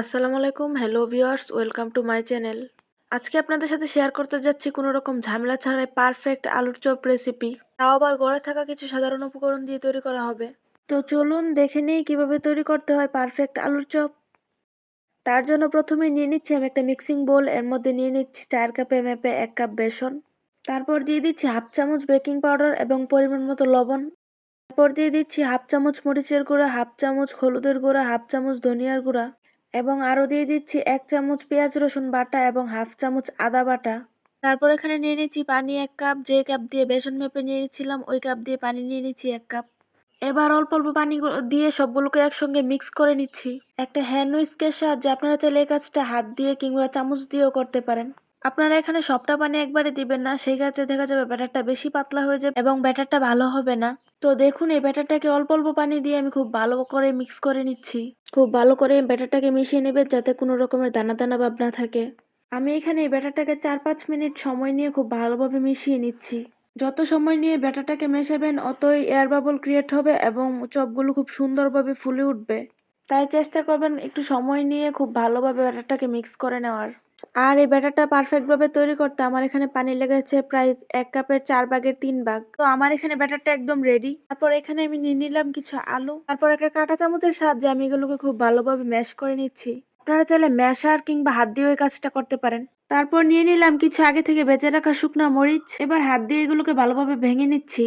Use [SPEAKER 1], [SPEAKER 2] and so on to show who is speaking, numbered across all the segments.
[SPEAKER 1] আসসালামু আলাইকুম, hello viewers, welcome to my channel. আজকে আপনাদের সাথে শেয়ার করতে যাচ্ছি কোনো রকম ঝামেলা ছাড়াই পারফেক্ট আলুর চপ রেসিপি। তাও আবার ঘরে থাকা কিছু সাধারণ উপকরণ দিয়ে তৈরি করা হবে। তো চলুন দেখে নিই কীভাবে তৈরি করতে হয় পারফেক্ট আলুর চপ। তার জন্য প্রথমে নিয়ে নিচ্ছি আমি একটা মিক্সিং বোল, এর মধ্যে নিয়ে নিচ্ছি চার কাপে মেপে এক কাপ বেসন। তারপর দিয়ে দিচ্ছি হাফ চামচ বেকিং পাউডার এবং পরিমাণ মতো লবণ। তারপর দিয়ে দিচ্ছি হাফ চামচ মরিচের গুঁড়া, হাফ চামচ হলুদের গুঁড়া, হাফ চামচ ধনিয়ার গুঁড়া। এবং আরও দিয়ে দিচ্ছি এক চামচ পেঁয়াজ, রসুন বাটা এবং হাফ চামচ আদা বাটা। তারপর এখানে নিয়ে নিচ্ছি পানি এক কাপ, যে কাপ দিয়ে বেসন মেপে নিয়ে নিচ্ছিলাম, ওই কাপ দিয়ে পানি নিয়ে নিচ্ছি এক কাপ। এবার অল্প অল্প পানি দিয়ে সবগুলোকে একসঙ্গে মিক্স করে নিচ্ছি। একটা হ্যান্ড উইস্কের সাহায্যে আপনারা চাইলে এই কাজটা হাত দিয়ে কিংবা চামচ দিয়েও করতে পারেন। আপনারা এখানে সবটা পানি একবারে দিবেন না, সেই ক্ষেত্রে দেখা যাবে ব্যাটারটা বেশি পাতলা হয়ে যাবে এবং ব্যাটারটা ভালো হবে না। তো দেখুন, এই ব্যাটারটাকে অল্প অল্প পানি দিয়ে আমি খুব ভালো করে মিক্স করে নিচ্ছি। খুব ভালো করে ব্যাটারটাকে মিশিয়ে নেবেন যাতে কোনো রকমের দানা দানা ভাব না থাকে। আমি এখানে এই ব্যাটারটাকে চার, পাঁচ মিনিট সময় নিয়ে খুব ভালোভাবে মিশিয়ে নিচ্ছি। যত সময় নিয়ে ব্যাটারটাকে মেশাবেন, অতই এয়ার বাবল ক্রিয়েট হবে এবং চপগুলো খুব সুন্দরভাবে ফুলে উঠবে। তাই চেষ্টা করবেন একটু সময় নিয়ে খুব ভালোভাবে ব্যাটারটাকে মিক্স করে নেওয়ার। আর এই ব্যাটারটা পারফেক্টভাবে তৈরি করতে আমার এখানে পানি লেগেছে প্রায় এক কাপের চার ভাগের তিন ভাগ তো আমার এখানে ব্যাটারটা একদম রেডি তারপর এখানে আমি নিয়ে নিলাম কিছু আলু। তারপর একটা কাঁটা চামচের সাহায্যে আমি এগুলোকে খুব ভালোভাবে ম্যাশ করে নিচ্ছি। আপনারা চাইলে ম্যাশার কিংবা হাত দিয়ে ওই কাজটা করতে পারেন। তারপর নিয়ে নিলাম কিছু আগে থেকে বেঁচে রাখা শুকনা মরিচ। এবার হাত দিয়ে এগুলোকে ভালোভাবে ভেঙে নিচ্ছি।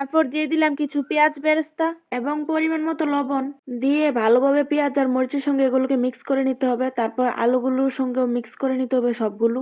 [SPEAKER 1] তারপর দিয়ে দিলাম কিছু পেঁয়াজ বেরেস্তা এবং পরিমাণ মতো লবণ। দিয়ে ভালোভাবে পেঁয়াজ আর মরিচের সঙ্গে এগুলোকে মিক্স করে নিতে হবে। তারপর আলুগুলোর সঙ্গেও মিক্স করে নিতে হবে সবগুলো।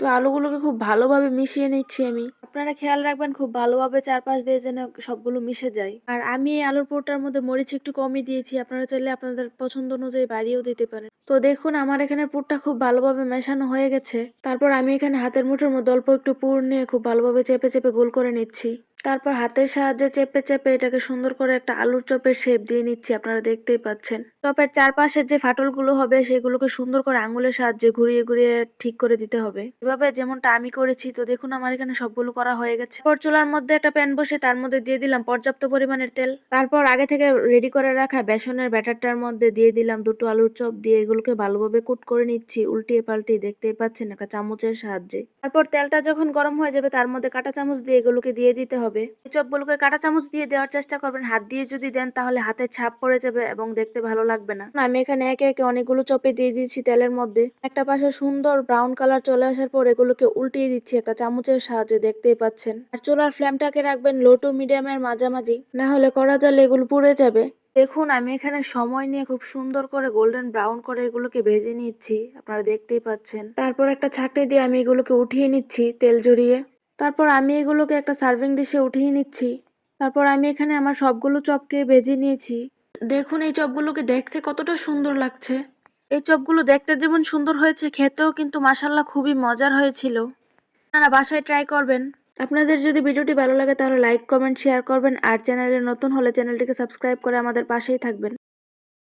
[SPEAKER 1] তো আলুগুলোকে খুব ভালোভাবে মিশিয়ে নিচ্ছি আমি। আপনারা খেয়াল রাখবেন, খুব ভালোভাবে চারপাশ দিয়ে যেন সবগুলো মিশে যায়। আর আমি এই আলুর পোটার মধ্যে মরিচ একটু কমই দিয়েছি। আপনারা চাইলে আপনাদের পছন্দ অনুযায়ী বাড়িয়েও দিতে পারেন। তো দেখুন, আমার এখানে পুরটা খুব ভালোভাবে মেশানো হয়ে গেছে। তারপর আমি এখানে হাতের মুঠোর মধ্যে অল্প একটু পুর নিয়ে খুব ভালোভাবে চেপে চেপে গোল করে নিচ্ছি। তারপর হাতের সাহায্যে চেপে চেপে এটাকে সুন্দর করে একটা আলুর চপের শেপ দিয়ে নিচ্ছি, আপনারা দেখতেই পাচ্ছেন। চপের চারপাশের যে ফাটলগুলো হবে, সেগুলোকে সুন্দর করে আঙুলের সাহায্যে ঘুরিয়ে ঘুরিয়ে ঠিক করে দিতে হবে। এভাবে যেমনটা আমি করেছি, তো দেখুন আমার এখানে সবগুলো করা হয়ে গেছে। পর চুলার মধ্যে একটা প্যান বসে তার মধ্যে দিয়ে দিলাম পর্যাপ্ত পরিমাণের তেল। তারপর আগে থেকে রেডি করে রাখা বেসনের ব্যাটারটার মধ্যে দিয়ে দিলাম দুটো আলুর চপ দিয়ে এগুলোকে ভালোভাবে কুট করে নিচ্ছি, উল্টিয়ে পাল্টিয়ে দেখতেই পাচ্ছেন একটা চামচের সাহায্যে। তারপর তেলটা যখন গরম হয়ে যাবে, তার মধ্যে কাঁটা চামচ দিয়ে এগুলোকে দিয়ে দিতে হবে। এই চপগুলোকে কাঁটা চামচ দিয়ে দেওয়ার চেষ্টা করবেন। হাত দিয়ে যদি দেন, তাহলে হাতের ছাপ পড়ে যাবে এবং দেখতে ভালো লাগবে না। আমি এখানে একে একে অনেকগুলো চপে দিয়ে দিচ্ছি তেলের মধ্যে। একটা পাশে সুন্দর ব্রাউন কালার চলে আসার পর এগুলোকে উল্টিয়ে দিচ্ছি একটা চামচের সাহায্যে, দেখতেই পাচ্ছেন। আর চুলার ফ্লেমটাকে রাখবেন লো টু মিডিয়ামের মাঝামাঝি। না হলে করা জলে এগুলো পুড়ে যাবে। দেখুন, আমি এখানে সময় নিয়ে খুব সুন্দর করে গোল্ডেন ব্রাউন করে এগুলোকে ভেজে নিচ্ছি। আপনারা দেখতেই পাচ্ছেন। তারপর একটা ছাকনি দিয়ে আমি এগুলোকে উঠিয়ে নিচ্ছি তেল জড়িয়ে। তারপর আমি এগুলোকে একটা সার্ভিং ডিশে উঠিয়ে নিচ্ছি। তারপর আমি এখানে আমার সবগুলো চপকে ভেজে নিয়েছি। দেখুন এই চপগুলোকে দেখতে কতটা সুন্দর লাগছে। এই চপগুলো দেখতে যেমন সুন্দর হয়েছে, খেতেও কিন্তু মাসাল্লাহ খুবই মজার হয়েছিল। আপনারা বাসায় ট্রাই করবেন। আপনাদের যদি ভিডিওটি ভালো লাগে তাহলে লাইক কমেন্ট শেয়ার করবেন। আর চ্যানেলে নতুন হলে চ্যানেলটিকে সাবস্ক্রাইব করে আমাদের পাশেই থাকবেন।